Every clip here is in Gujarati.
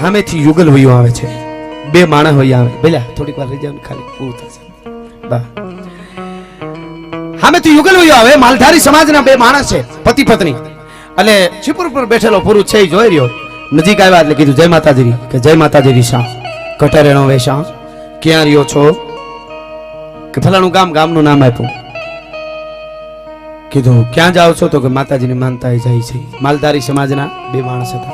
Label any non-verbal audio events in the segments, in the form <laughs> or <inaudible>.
સામેથી યુગલ વયો આવે છે. બે માણસ હોય આવે. ભલા, થોડીક વાર રહી ખાલી પૂરું થશે. સામેથી યુગલ વયો આવે. માલધારી સમાજના બે માણસ છે, પતિ પત્ની. એટલે છીપુર પર બેઠેલો પુરુષ છે જોઈ રહ્યો. નજીક આવ્યા એટલે કીધું, જય માતાજી કે જય માતાજી શા કટરેણો વેશા ક્યાં રહ્યો છો? કે ફલાણું ગામ ગામનું નામ આપ્યું. કીધું, ક્યાં જાઓ છો? તો કે માતાજીની માનતા જાય છે. માલધારી સમાજના બે માણસ હતા.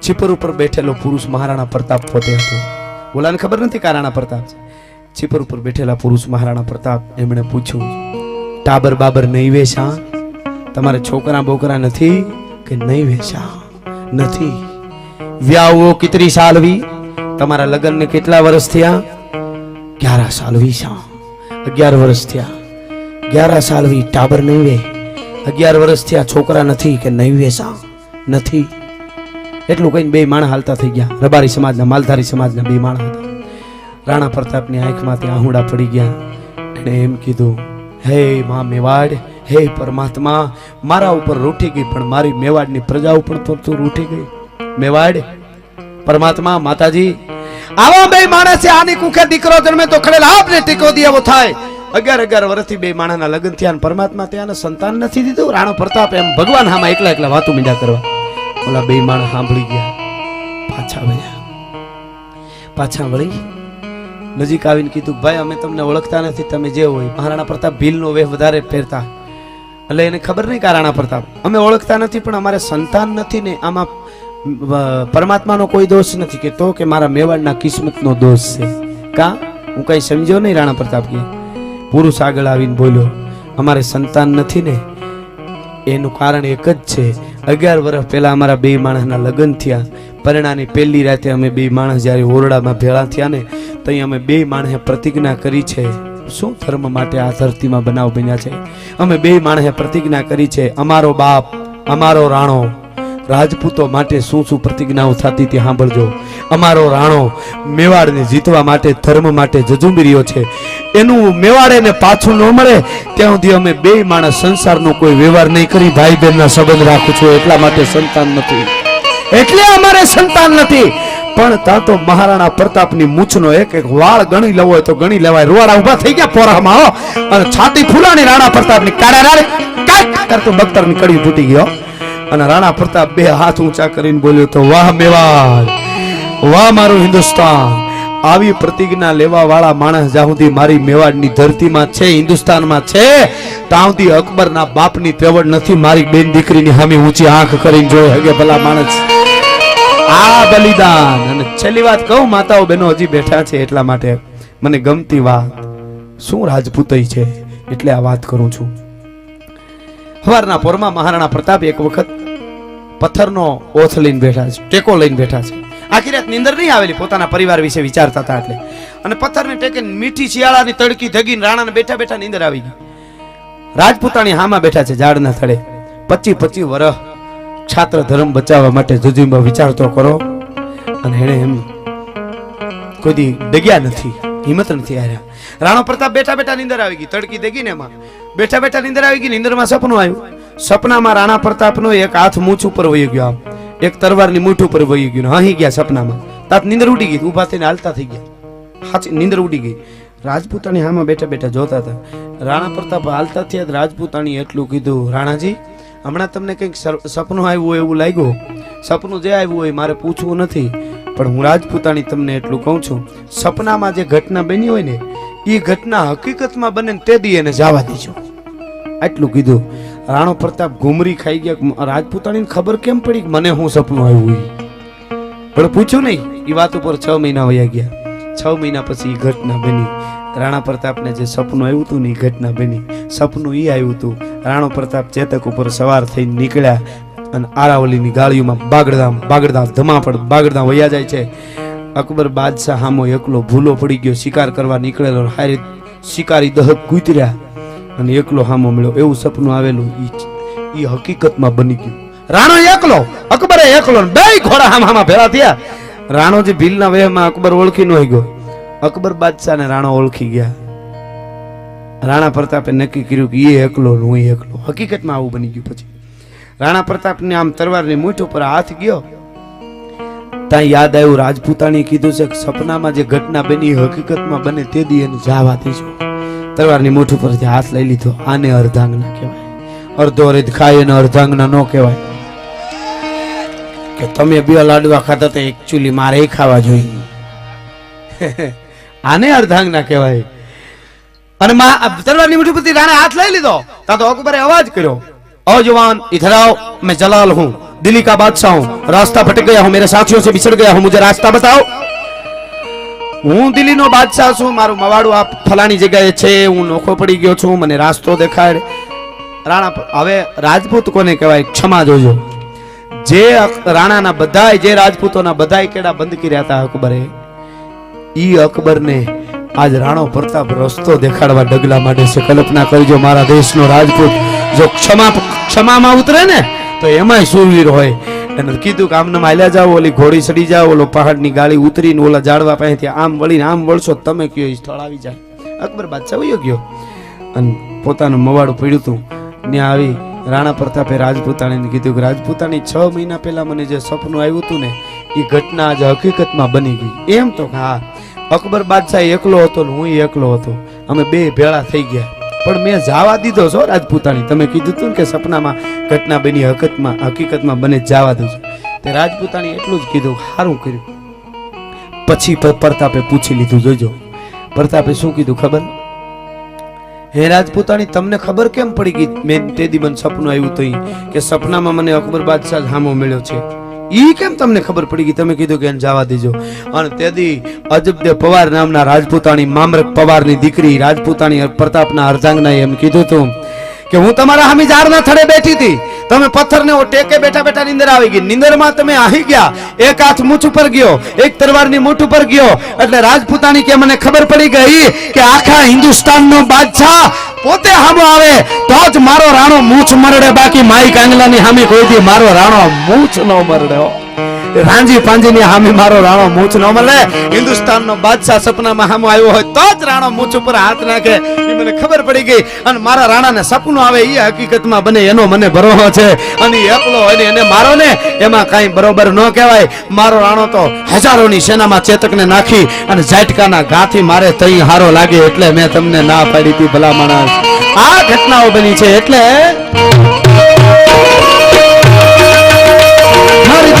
છીપર ઉપર બેઠેલો પુરુષ મહારાણા પ્રતાપ પોતે હતો. બોલાને ખબર નથી કારાણા પ્રતાપ છે? છીપર ઉપર બેઠેલા પુરુષ મહારાણા પ્રતાપ એમણે પૂછ્યું, ટાબર બાબર નહીં વેચા તમારે છોકરા બોકરા નથી કે નહીં વેચા નથી. વ્યાવો કેટલી સાલવી? તમારા લગ્નને કેટલા વર્ષ થયા? ગ્યારા સાલવી શા અગિયાર વર્ષ થયા. ગ્યારા સાલ વી ટાબર નહીં વે અગિયાર વર્ષથી આ છોકરા નથી કે નહીં વેસા નથી. એટલું કહીને બે માણસ હાલતા થઈ ગયા. રબારી સમાજના, માલધારી સમાજના બે માણા હતા. રાણા પ્રતાપની આંખમાંથી આહુડા પડી ગયા. એણે એમ કીધું, હે મા મેવાડ, હે પરમાત્મા, મારા ઉપર રૂઠી ગઈ, પણ મારી મેવાડની પ્રજા ઉપર તો તું રૂઠી ગઈ. મેવાડ, પરમાત્મા, માતાજી, આવા બે માણસે આની કુખે દીકરો જન્મે તો ખડેલ આપને ટીકો દેવો થાય. અગિયાર અગિયાર વર્ષથી બે માણસના લગ્ન થયા પરમાત્મા ત્યાં સંતાન નથી દીધું. રાણો પ્રતાપ એમ ભગવાન હામાં એકલા એકલા વાતું મીંડા કરવા. ઓલા બે માણસ સાંભળી ગયા. પાછા વળ્યા. પાછા વળી નજીક આવીને કીધું, ભાઈ, અમે તમને ઓળખતા નથી, તમે જે હોય. મહારાણા પ્રતાપ ભીલનો વેહ વધારે પહેરતા એટલે એને ખબર નહીં કે રાણા પ્રતાપ. અમે ઓળખતા નથી, પણ અમારે સંતાન નથી ને આમાં પરમાત્માનો કોઈ દોષ નથી. કે તો કે મારા મેવાડના કિસ્મતનો દોષ છે. કા? હું કઈ સમજ્યો નહીં, રાણા પ્રતાપ કે પુરુષ આગળ આવીને બોલ્યો, અમારે સંતાન નથી ને? એનું કારણ એક જ છે. અગિયાર વર્ષ પહેલા અમારા બે માણસના લગ્ન થયા. પરણાની પહેલી રાતે અમે બે માણસ જ્યારે ઓરડામાં ભેળા થયા ને ત્યાં અમે બે માણસે પ્રતિજ્ઞા કરી છે, શું ધર્મ માટે આ ધરતીમાં બનાવ બન્યા છે? અમે બે માણસે પ્રતિજ્ઞા કરી છે, અમારો બાપ, અમારો રાણો રાજપૂતો માટે શું શું પ્રતિજ્ઞાઓ થતી તે સાંભળજો. અમારો રાણો મેવાડને જીતવા માટે, ધર્મ માટે જજુંબી રહ્યો છે. એનું મેવાડેને પાછું ન મળે, ત્યાં સુધી અમે બે માણસ સંસારનો કોઈ વ્યવહાર નહીં કરી ભાઈ બહેનના સંબંધ રાખું છું, એટલા માટે સંતાન નથી. એટલે અમારે સંતાન નથી. પણ તા તો મહારાણા પ્રતાપની મૂછનો એક એક વાળ ગણી લેવો હોય તો ગણી લેવાય. રૂવાડા ઊભા થઈ ગયા પોરામાં અને છાતી ફૂલાની રાણા પ્રતાપની. કાળા રાડે કાંઈક કરતો બખ્તરની કડી ફૂટી ગયો. અને રાણા પ્રતાપ બે હાથ ઊંચા કરીને બોલ્યો તો, વાહ મેવાડ, વાહ મારું હિન્દુસ્તાન. આવી પ્રતિજ્ઞા લેવા વાળા માણસ જ્યાં સુધી મારી મેવાડની ધરતીમાં છે, હિન્દુસ્તાનમાં છે, ત્યાં સુધી અકબરના બાપની તેવડ નથી, મારી બેન દીકરીની સામે ઊંચી આંખ કરીને જોઈ હગે ભલા માણસ. આ બલિદાન. અને છેલ્લી વાત કહું, માતાઓ બહેનો હજી બેઠા છે એટલા માટે મને ગમતી વાત, શું રાજપૂતય છે? એટલે આ વાત કરું છું. સવારના પોરમાં મહારાણા પ્રતાપ એક વખત પથ્થરનો ઓથ લઈને બેઠા છે, ટેકો લઈને બેઠા છે. આખી રાત નીંદર નહીં આવેલી, પોતાના પરિવાર વિશે વિચારતા હતા એટલે. અને પથ્થરને ટેકે મીઠી શિયાળાની તડકી ધગીને રાણાને બેઠા બેઠા નીંદર આવી ગઈ. રાજપૂતાણી હામાં બેઠા છે ઝાડના થડે. પચી પચી વરહ છાત્ર ધર્મ બચાવવા માટે જુજુમાં વિચાર તો કરો. અને એણે એમ કોઈ દી ડગ્યા નથી. હિંમત નથી હાર્યા રાણો પ્રતાપ બેઠા બેઠા નીંદર આવી ગઈ, તડકી દેગી ને એમાં. બેઠા બેઠા નીંદર આવી ગઈ, નીંદરમાં સપનું આવ્યું. સપનામાં રાણા પ્રતાપનો એક હાથ મૂછ ઉપર વહી ગયો આમ. એક તરવારની મૂઠ ઉપર વહી ગયું હાહી ગયા સપનામાં. તાત નીંદર ઉડી ગઈ, ઊભા થઈને હાલતા થઈ ગયા. હાચી નીંદર ઉડી ગઈ. રાજપૂતાણી હામાં બેઠા બેઠા જોતા હતા. રાણા પ્રતાપ હાલતા થયા રાજપૂતાણી એટલું કીધું, રાણાજી, હમણાં તમને કંઈક સપનું આવ્યું હોય એવું લાગ્યું? સપનું જે આવ્યું હોય મારે પૂછવું નથી. પણ હું રાજપૂતાણી તમને એટલું કહું છું, સપનામાં જે ઘટના બની હોય ને એ ઘટના હકીકતમાં બને તે દી એને જવા દેજો. આટલું કીધું. રાણો પ્રતાપ ઘુમરી ખાઈ ગયા રાજપૂતાણીને ખબર કેમ પડી કે મને હું સપનું આવ્યું? પણ પૂછ્યું નહીં એ વાત ઉપર છ મહિના વયા ગયા. છ મહિના પછી એ ઘટના બની. રાણા પ્રતાપને જે સપનું આવ્યું હતું ને એ ઘટના બની. સપનું એ આવ્યું હતું. રાણો પ્રતાપ ચેતક ઉપર સવાર થઈને નીકળ્યા. અને આરાવલીની ગાળીઓમાં બાગડધામ બાગડધામ ધમાપડ, બાગડધામ વયા જાય છે. અકબર બાદશાહ હામો એકલો ભૂલો પડી ગયો, શિકાર કરવા નીકળેલો હારે શિકારી દહક કૂતર્યા અને એકલો હામો મળ્યો. એવું સપનું આવેલું ઈ હકીકતમાં બની ગયું. રાણો એકલો, અકબરે એકલો બે ઘોડા હામ હામા ભેળા થયા. રાણો જે ભીલના વેહમાં અકબર ઓળખી ન ગયો. અકબર બાદશાહ ને રાણો ઓળખી ગયા. રાણા પ્રતાપે નક્કી કર્યું કે એ એકલો હું એકલો. હકીકતમાં આવું બની ગયું પછી. રાણા પ્રતાપની આમ તરવારની મૂઠ ઉપર હાથ ગયો. ત્યાં યાદ આવ્યું રાજપૂતાણીએ કીધું છે કે સપનામાં જે ઘટના બની હકીકતમાં બને તે દી એને જાવા દેજો. તલવારની મૂઠ ઉપરથી હાથ લઈ લીધો, આને અર્ધાંગના કહેવાય. અર્ધો રીત ખાય એને અર્ધાંગના ન કહેવાય. કે તમે બે લાડવા ખાતા તો એકચ્યુઅલી મારે ખાવા જોઈએ. <laughs> આને અર્ધાંગના કહેવાય. અને મા તલવારની મુઠ્ઠી પરથી રાણે હાથ લઈ લીધો. તા તો અકબરે અવાજ કર્યો. ओ जवान इधर आओ मैं जलाल हूँ दिल्ली का बादशाह हूँ रास्ता भटक गया हूँ मेरे साथियों से बिछड़ गया हूँ मुझे रास्ता बताओ હું દિલ્હીનો બાદશાહ છું મારું મવાડું આ ફલાણી જગ્યાએ છે હું નોખો પડી ગયો છું મને રાસ્તો દેખાડ રાણા પ- હવે રાજપૂત કોને કહેવાય ક્ષમા જોજો જે અક- રાણાના બધાય જે રાજપૂતોના બધાય કેડા બંધ કર્યા હતા અકબરે ઈ અકબરને આજ રાણો પ્રતાપ રસ્તો દેખાડવા ડગલા માંડે છે. કલ્પના કરજો મારા દેશનો રાજપૂત જો ક્ષમા ક્ષમામાં ઉતરે ને, તો એમાંય સુરવીર હોય. એને કીધું કે આમને માલ્યા જાઓ, ઓલી ઘોડી સડી જાઓ, ઓલો પહાડની ગાળી ઉતરીને ઓલા ઝાડવા પાસેથી આમ વળીને આમ વળશો, તમે કયો એ સ્થળ આવી જાય. અકબર બાદશાહ વયો ગયો. અને પોતાનું મવાડું પીડ્યું હતું ત્યાં આવી રાણા પ્રતાપે રાજપૂતાણીને કીધું કે, રાજપૂતાણી, છ મહિના પહેલાં મને જે સપનું આવ્યું હતું ને એ ઘટના આજે હકીકતમાં બની ગઈ. એમ તો હા અકબર બાદશાહ એકલો હતો ને હું એકલો હતો. અમે બે ભેળા થઈ ગયા. પણ મેં જવા દીધો છો રાજપૂતાણી. તમે કીધું હતું કે સપનામાં, ઘટના બની હકતમાં હકીકતમાં બને જવા દઉં તે રાજપૂતાણી એટલું જ કીધું સારું કર્યું. પછી પ્રતાપે પૂછી લીધું, જોજો. પ્રતાપે શું કીધું ખબર? હે રાજપૂતાણી, તમને ખબર કેમ પડી ગઈ? મેં તે દી મને સપનું આવ્યું તો કે સપનામાં મને અકબર બાદશાહ હામો મળ્યો છે. ઈ કેમ તમને ખબર પડી ગઈ? તમે કીધું કે એને જવા દેજો. અને તે દી અજબદે પવાર નામના રાજપૂતાણી મામરક પવારની દીકરી રાજપૂતાણી પ્રતાપના અર્ધાંગના એમ કીધું હતું કે હું તમારા હામી ઝાડના થડે બેઠી હતી. તમે પથ્થરને ટેકે બેઠા બેઠા નીંદર આવી ગઈ. નીંદરમાં તમે આહી ગયા. એક હાથ મૂછ ઉપર ગયો, એક તરવારની મૂઠ ઉપર ગયો. એટલે રાજપૂતાની કે મને ખબર પડી ગઈ કે આખા હિન્દુસ્તાનનો બાદશાહ પોતે હામો આવે, તો જ મારો રાણો મૂછ મરડે. બાકી માઈ કાંગલાની હામી કોઈ મારો રાણો મૂછ ન મરડે હો. રાંજી પાંજીની હામી મારો રાણો મૂછ ન મળે. હિન્દુસ્તાનનો બાદશાહ સપનામાં હામો આવ્યો હોય તો જ રાણો મૂછ ઉપર હાથ નાખે. એ મને ખબર પડી ગઈ અને મારા રાણાને સપનું આવે એ હકીકતમાં બને, એનો મને ભરોસો છે. અને એકલો હોય એને મારો ને, એમાં કાંઈ બરોબર ન કહેવાય. મારો રાણો તો હજારોની સેનામાં ચેતકને નાખી અને ઝાટકાના ગાથી મારે તઈ હારો લાગે એટલે મેં તમને ના પાડી હતી ભલા માણસ. આ ઘટનાઓ બની છે એટલે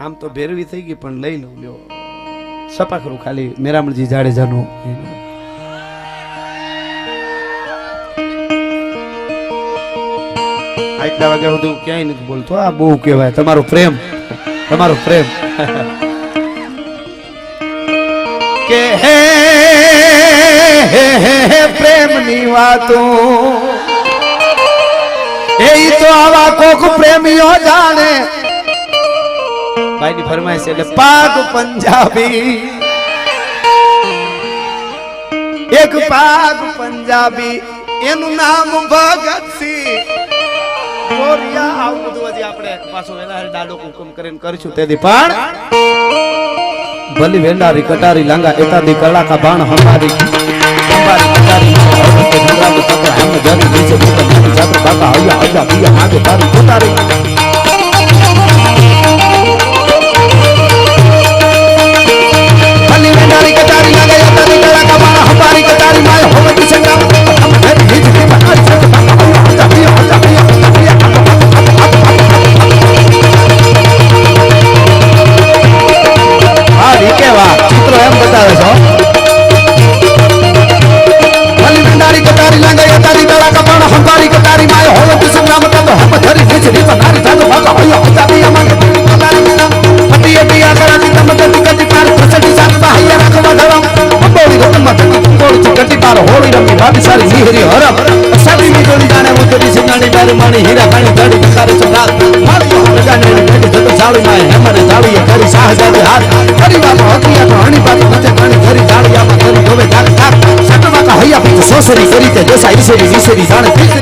આમ તો ભેરવી થઈ ગઈ, પણ લઈ લઉં, લ્યો. સપાખરું ખાલી, મેરામણજી જાડેજાનું. આટલા વાગ્યા સુધી ક્યાંય નથી બોલતો. આ બહુ કહેવાય, તમારો પ્રેમ. તમારો પ્રેમ. <laughs> કે હે હે પ્રેમની વાતો. એ તો આવા કોક પ્રેમીઓ જાણે. ભાઈની ફરમાઈશ એટલે પાક પંજાબી એક પાક પંજાબી એનું નામ ભગતસિંહ ગોરિયા આવું બધું હજી આપણે પાછો વેલા ડાડો હુકમ કરીને કરીશું તેથી પણ ભલી વેંડારી કટારી લાંગા એકાદી કલાકા બાણ હમારી હંપારી કટારી હેમ જરી નીચે બાકા પિયા તારી સારી મિહરી હરમ સાડી ની ગોળી જાણે મુજરી સિંગાણી બારી માણી હીરા ખાણી ગાડી બકારે ચમરાત મારી પ્રજાને ગડી જતો સાડી માં હેમરે જાળીએ કરી શાહજાદી હાથ પરિવારમાં હકિયા તો હણી પાતી મચે કાણી કરી જાળિયામાં કરી ધોવે ધાક ધાક સટવા કા હૈયા પીછે સોસરી કરી તે દેસા ઈસરી ઈસરી જાણે